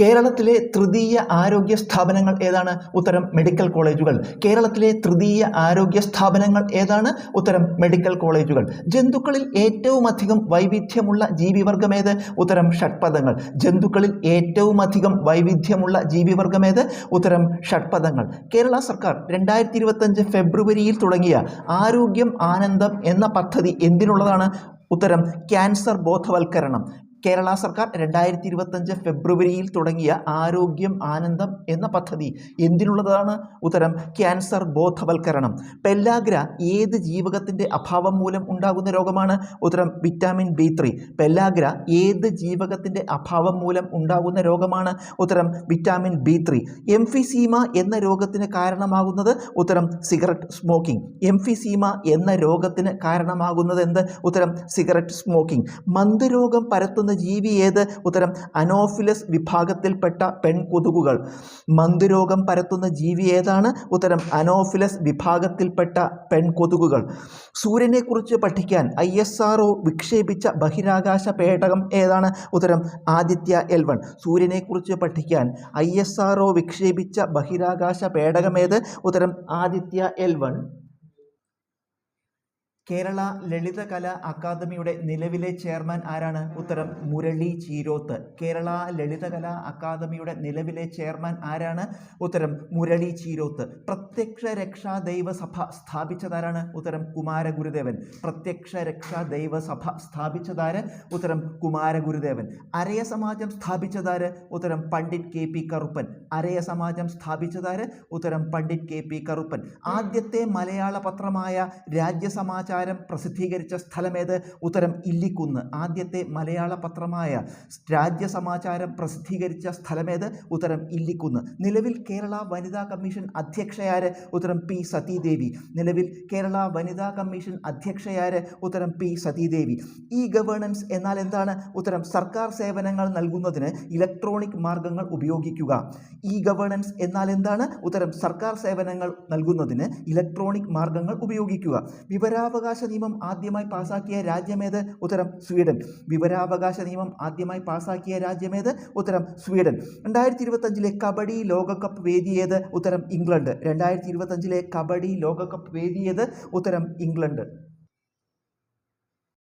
കേരളത്തിലെ തൃതീയ ആരോഗ്യ സ്ഥാപനങ്ങൾ ഏതാണ്? ഉത്തരം മെഡിക്കൽ കോളേജുകൾ കേരളത്തിലെ തൃതീയ ആരോഗ്യ സ്ഥാപനങ്ങൾ ഏതാണ്? ഉത്തരം മെഡിക്കൽ കോളേജുകൾ ജന്തുക്കളിൽ ഏറ്റവും അധികം വൈവിധ്യമുള്ള ജീവിവർഗം ഏത്? ഉത്തരം ഷഡ്പദങ്ങൾ. ജന്തുക്കളിൽ ഏറ്റവും അധികം വൈവിധ്യമുള്ള ജീവിവർഗം ഏത്? ഉത്തരം ഷഡ്പദങ്ങൾ. കേരള സർക്കാർ രണ്ടായിരത്തി ഇരുപത്തഞ്ച് ഫെബ്രുവരിയിൽ തുടങ്ങിയ ആരോഗ്യം ആനന്ദം എന്ന പദ്ധതി എന്തിനുള്ളതാണ്? ഉത്തരം ക്യാൻസർ ബോധവൽക്കരണം. കേരള സർക്കാർ രണ്ടായിരത്തി ഇരുപത്തഞ്ച് ഫെബ്രുവരിയിൽ തുടങ്ങിയ ആരോഗ്യം ആനന്ദം എന്ന പദ്ധതി എന്തിനുള്ളതാണ് ഉത്തരം? ക്യാൻസർ ബോധവൽക്കരണം. പെല്ലാഗ്ര ഏത് ജീവകത്തിന്റെ അഭാവം മൂലം ഉണ്ടാകുന്ന രോഗമാണ്? ഉത്തരം വിറ്റാമിൻ ബി ത്രീ. പെല്ലാഗ്ര ഏത് ജീവകത്തിന്റെ അഭാവം മൂലം ഉണ്ടാകുന്ന രോഗമാണ്? ഉത്തരം വിറ്റാമിൻ ബി ത്രീ. എംഫിസീമ എന്ന രോഗത്തിന് കാരണമാകുന്നത് ഉത്തരം സിഗരറ്റ് സ്മോക്കിംഗ്. എംഫിസീമ എന്ന രോഗത്തിന് കാരണമാകുന്നത് എന്ത്? ഉത്തരം സിഗരറ്റ് സ്മോക്കിംഗ്. മന്ദരോഗം പരത്തുന്ന ജീവി ഏത്? ഉത്തരം അനോഫിലസ് വിഭാഗത്തിൽപ്പെട്ട പെൺകൊതുകുകൾ. മന്ദരോഗം പരത്തുന്ന ജീവി ഏതാണ്? ഉത്തരം അനോഫിലസ് വിഭാഗത്തിൽപ്പെട്ട പെൺകൊതുകുകൾ. സൂര്യനെക്കുറിച്ച് പഠിക്കാൻ ഐ എസ് ആർ വിക്ഷേപിച്ച ബഹിരാകാശ പേടകം ഏതാണ്? ഉത്തരം ആദിത്യ എൽ വൺ. സൂര്യനെക്കുറിച്ച് പഠിക്കാൻ ഐ എസ് ആർ വിക്ഷേപിച്ച ബഹിരാകാശ പേടകം ഏത്? ഉത്തരം ആദിത്യ എൽ വൺ. കേരള ലളിതകലാ അക്കാദമിയുടെ നിലവിലെ ചെയർമാൻ ആരാണ്? ഉത്തരം മുരളി ചീരോത്ത്. കേരള ലളിതകലാ അക്കാദമിയുടെ നിലവിലെ ചെയർമാൻ ആരാണ്? ഉത്തരം മുരളി ചീരോത്ത്. പ്രത്യക്ഷ രക്ഷാ ദൈവസഭ സ്ഥാപിച്ചതാരാണ്? ഉത്തരം കുമാരഗുരുദേവൻ. പ്രത്യക്ഷ രക്ഷാ ദൈവസഭ സ്ഥാപിച്ചതാര്? ഉത്തരം കുമാരഗുരുദേവൻ. അരയ സമാജം സ്ഥാപിച്ചതാര്? ഉത്തരം പണ്ഡിറ്റ് കെ പി കറുപ്പൻ. അരയ സമാജം സ്ഥാപിച്ചതാര്? ഉത്തരം പണ്ഡിറ്റ് കെ പി കറുപ്പൻ. ആദ്യത്തെ മലയാള പത്രമായ രാജ്യസമാചാരം പ്രസിദ്ധീകരിച്ച സ്ഥലമേത്? ഉത്തരം ഇല്ലിക്കുന്ന്. ആദ്യത്തെ മലയാള പത്രമായ രാജ്യസമാചാരം പ്രസിദ്ധീകരിച്ച സ്ഥലമേത്? ഉത്തരം ഇല്ലിക്കുന്ന്. നിലവിൽ കേരള വനിതാ കമ്മീഷൻ അധ്യക്ഷയാര്? ഉത്തരം പി സതീദേവി. നിലവിൽ കേരള വനിതാ കമ്മീഷൻ അധ്യക്ഷയാര്? ഉത്തരം പി സതീദേവി. ഇ ഗവേണൻസ് എന്നാൽ എന്താണ്? ഉത്തരം സർക്കാർ സേവനങ്ങൾ നൽകുന്നതിന് ഇലക്ട്രോണിക് മാർഗങ്ങൾ ഉപയോഗിക്കുക. ഇ ഗവേണൻസ് എന്നാൽ എന്താണ്? ഉത്തരം സർക്കാർ സേവനങ്ങൾ നൽകുന്നതിന് ഇലക്ട്രോണിക് മാർഗങ്ങൾ ഉപയോഗിക്കുക. വിവരാവകാശ നിയമം ആദ്യമായി പാസാക്കിയ രാജ്യമേത്? ഉത്തരം സ്വീഡൻ. വിവരാവകാശ നിയമം ആദ്യമായി പാസാക്കിയ രാജ്യമേത്? ഉത്തരം സ്വീഡൻ. രണ്ടായിരത്തി ഇരുപത്തഞ്ചിലെ കബഡി ലോകകപ്പ് വേദിയേത് ഉത്തരം ഇംഗ്ലണ്ട്. രണ്ടായിരത്തി ഇരുപത്തഞ്ചിലെ കബഡി ലോകകപ്പ് വേദിയേത് ഉത്തരം ഇംഗ്ലണ്ട്.